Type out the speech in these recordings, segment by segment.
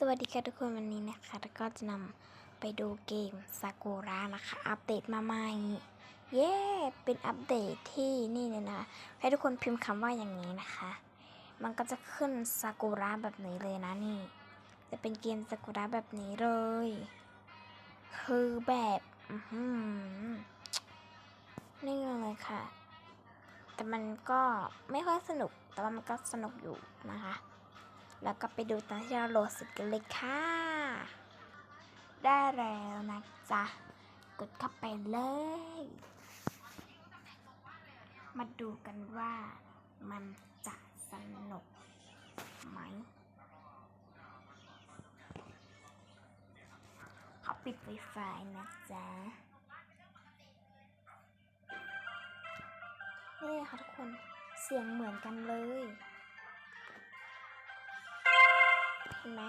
สวัสดีค่ะทุกคนวันนี้นะคะ ก็จะนำไปดูเกมซากุระนะคะ อัปเดตมาใหม่เย้เป็นอัปเดตที่นี่เลยนะให้ทุกคนพิมพ์คำว่าอย่างนี้นะคะ มันก็จะขึ้นซากุระแบบนี้เลยนะนี่ จะเป็นเกมซากุระแบบนี้เลย คือแบบอื้อหือนี่เลยค่ะ แต่มันก็ไม่ค่อยสนุกแต่ว่ามันก็สนุกอยู่นะคะ แล้วก็ไปดูตอนที่เราโหลดเสร็จกันเลยค่ะ ได้แล้วนะจ๊ะ กดเข้าไปเลย มาดูกันว่ามันจะสนุกไหมเขาปิดไวไฟนะจ๊ะ นี่ยค่ะทุกคนเสียงเหมือนกันเลย ไหม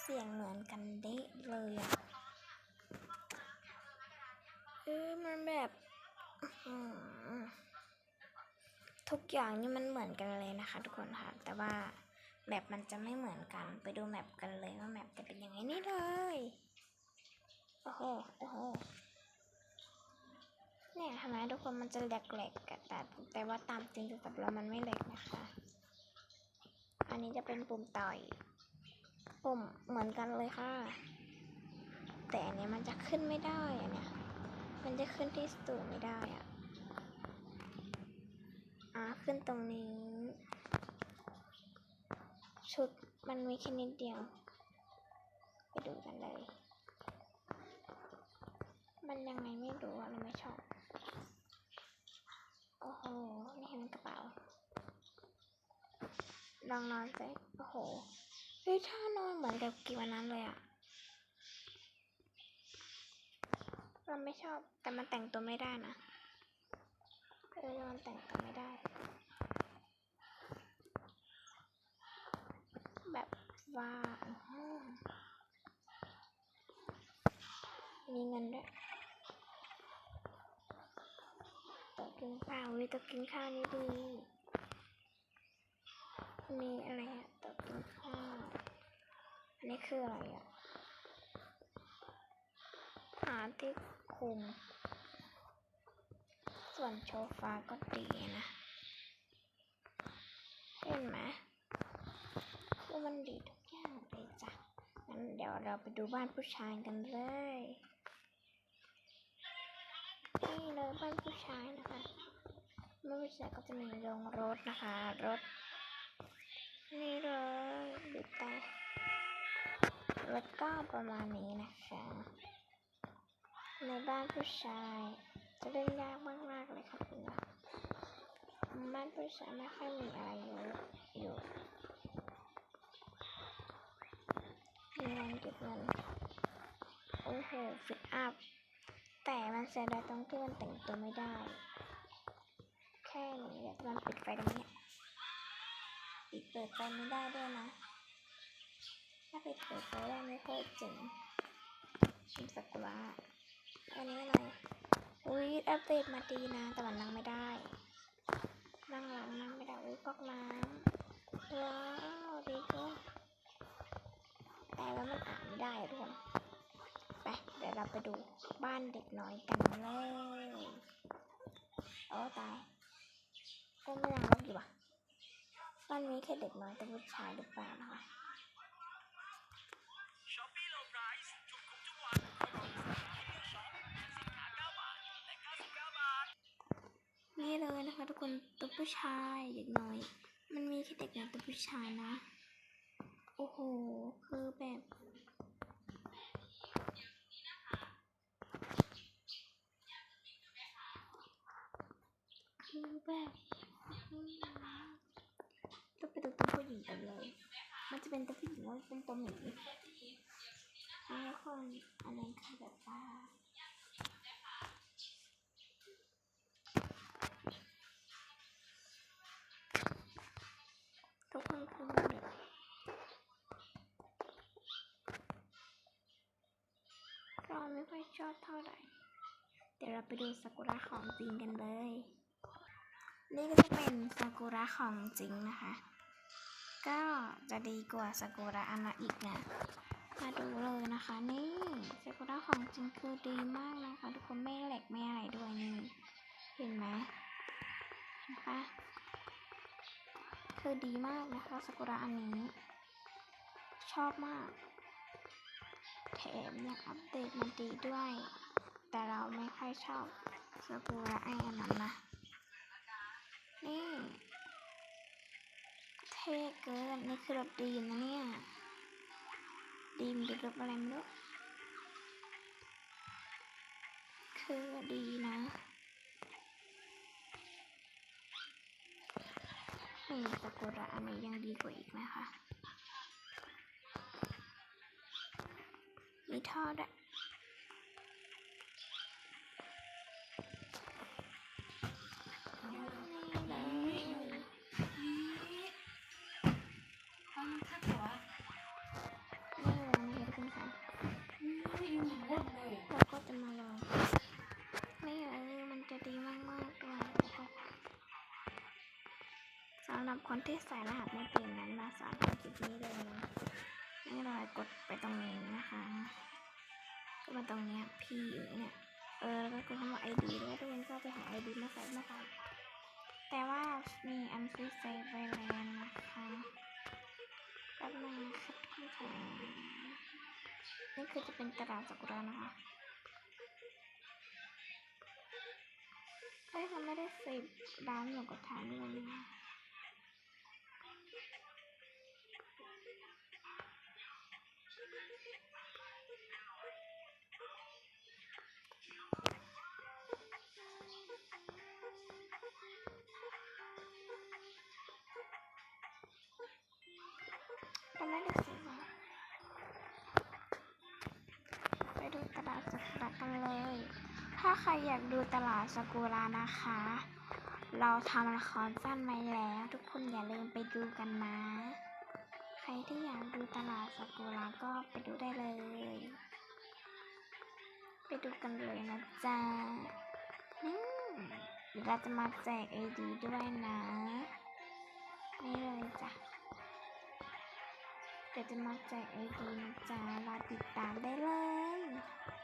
เสียงเหมือนกันเด๊ะเลยอะเออมันแบบทุกอย่างนี่มันเหมือนกันเลยนะคะ ทุกคนค่ะ แต่ว่าแมปมันจะไม่เหมือนกัน ไปดูแมปกันเลยว่าแมปจะเป็นยังไงนี่เลย โอ้โห โอ้โห เนี่ยทำไมทุกคนมันจะแหลกๆอะแต่แต่ว่าตามจริงสำหรับเรามันไม่แหลกนะคะ อันนี้จะเป็นปุ่มต่อย ปุ่มเหมือนกันเลยค่ะ แต่อันนี้มันจะขึ้นไม่ได้อันเนี้ยมันจะขึ้นที่สตูไม่ได้อะอ่าขึ้นตรงนี้ ชุดมันมีแค่นิดเดียว ไปดูกันเลย มันยังไงไม่รู้อะเราไม่ชอบ โอ้โห นี่เห็นกระเป๋าลองนอนสิโอ้โห ฮ้ยท่านอนเหมือนกับกี่วันนั้นเลยอะเราไม่ชอบแต่มันแต่งตัวไม่ได้นะเออมันแต่งตัวไม่ได้ แบบว่ามีเงินด้วยต๊ะกินข้าววิโต๊ะกินข้าวนี่ดี มีอะไรอะโต๊ะกินข้าว อั นนี้คืออะไรอะ หาที่คุม ส่วนโชฟาก็ดีนะ เห็นไหมคือมันดีทุกอย่างเลยจ้ะงั้นเดี๋ยวเราไปดูบ้านผู้ชายกันเลยนี่เลยบ้านผู้ชายนะคะบ้านผู้ชายก็จะมีโรงรถนะคะ รถ นี่เลยดูแต่ แล้วก็ประมาณนี้นะคะ ในบ้านผู้ชาย จะเล่นยากมากๆเลยค่ะเพื่อนบ้านผู้ชายไม่ค่อยมีอะไรเยอะอยู่มีเงินเก็บเงินโอ้โหฟิตอัพ แต่มันเสียดายตรงที่มันแต่งตัวไม่ได้ แค่นี้เดี๋ยวมันปิดไฟตรงเนี้ยปิดเปิดไฟไม่ได้ด้วยนะ ถ้าปิดเปิดไฟได้ไม่ค่อยเจ๋งชิมสักุระอันนี้อะไรอุ้ยอัปเดตมาดีนะ แต่มันนั่งไม่ได้ นั่งหลังนั่งไม่ได้อุ้ยก๊อกน้ำว้าวดีก็แต่ว่ามันอ่านไม่ได้ทุกคนไปเดี๋ยวเราไปดูบ้านเด็กน้อยกันเลยโอ้ตายก็ไม่ยังลบอยู่ว่ะบ้านนี้แค่เด็กน้อยแต่ผู้ชายหรือเปล่านะคะ เลยนะคะทุกคนตัวผู้ชายเด็กน้อย มันมีแค่เด็กน้อยตัวผู้ชายนะ โอ้โห คือแบบคือแบบอื้อหือจะไปดูตัวผู้หญิงกันเลย มันจะเป็นตัวผู้หญิงว่าเป็นตัวหมีนี่คนอันนั้นคือแบบว่า อยชอบเท่าไหร่ เดี๋ยวเราไปดูซากุระของจริงกันเลย นี่ก็จะเป็นซากุระของจริงนะคะ ก็จะดีกว่าซากุระอันละอีกนะ มาดูเลยนะคะนี่ซากุระของจริงคือดีมากนะคะทุกคนไม่แหลกไม่อะไรด้วยนี่ เห็นไหมเห็นปะคือดีมากนะคะซากุระอันนี้ ชอบมาก มยังอัปเดตมันดีด้วย แต่เราไม่ค่อยชอบซากุระไออันนั้นนะ นี่เท่เกิน นี่คือรถดีนะเนี่ย ดีมหรือรถอะไรไม่รู้คือดีนะนี่ซากุระอันนี้ยังดีกว่าอีกนะคะ มีท่อด้วยเลยฟังทักเหรอนี่เลยนี่ทุกคนค่ะไม่อยู่หมดเลยเราก็จะมาลองนี่เออมันจะดีมากๆเลยแล้วสำหรับคนที่ใส่รหัสไม่เป็นนั้นมาสอนทำคลิปนี้เลยนะ นี่เรากดไปตรงนี้นะคะก็มาตรงนี้ย P อยู่เนี่ยเออแล้วก็กดคำว่า ID แล้วทุกคนก็ไปหา ID มาใส่มาใส่แต่ว่ามีอันที่เซฟไว้แล้วนะคะแป๊บนึงนะครับทุกคนค่ะนี่คือจะเป็นตารางสักุระนะคะเฮ้ยเขาไม่ได้เซฟร้านหมูกระทะนี่เลยนะาใครอยากดูตลาดสกุระนะคะ เราทำละครสั้นไว้แล้ว ทุกคนอย่าลืมไปดูกันนะ ใครที่อยากดูตลาดสกุระก็ไปดูได้เลย ไปดูกันเลยนะจ๊ะนี่เดี๋ยวเราจะมาแจกไอดีด้วยนะ นี่เลยจ้ะเดี๋ยวจะมาแจกไอดีนะจ๊ะรอติดตามได้เลย